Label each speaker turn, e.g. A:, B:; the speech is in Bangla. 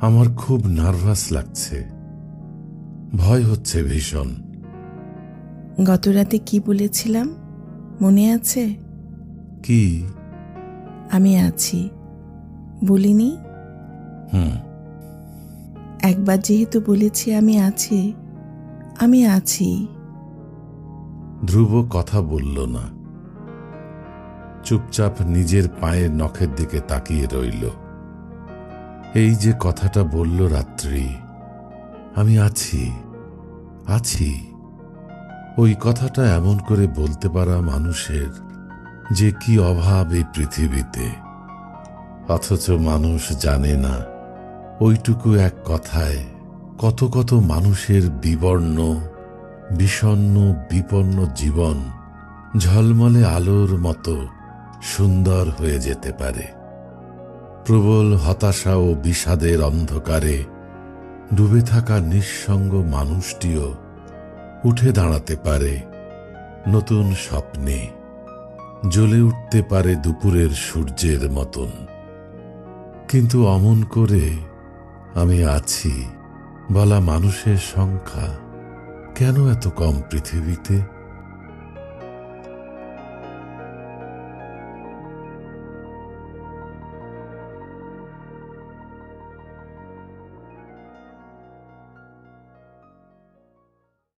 A: আমার খুব নার্ভাস লাগছে। ভয় হচ্ছে ভীষণ।
B: গতরাতে কি বলেছিলাম? মনে আছে?
A: কি?
B: আমি আছি। বলিনি?
A: হুম।
B: একবার যেহেতু বলেছি আমি আছি আমি আছি।
A: ধ্রুব কথা বলল না। চুপচাপ নিজের পায়ের নখের দিকে তাকিয়ে রইল। এই যে কথাটা বলল রাত্রি, আমি আছি আছি। ওই কথাটা এমন করে বলতে পারা মানুষের যে কি অভাব এই পৃথিবীতে। অথচ মানুষ জানে না, ওইটুকু এক কথায়, কত কত মানুষের বিবর্ণ বিষণ্ন বিপন্ন জীবন ঝলমলে আলোর মতো সুন্দর হয়ে যেতে পারে। প্রবল হতাশা ও বিষাদের অন্ধকারে ডুবে থাকা নিঃসঙ্গ মানুষটিও উঠে দাঁড়াতে পারে নতুন স্বপ্নে, জ্বলে উঠতে পারে দুপুরের সূর্যের মতন। কিন্তু অমন করে আমি আছি, বলা মানুষের সংখ্যা কেন এত কম পৃথিবীতে?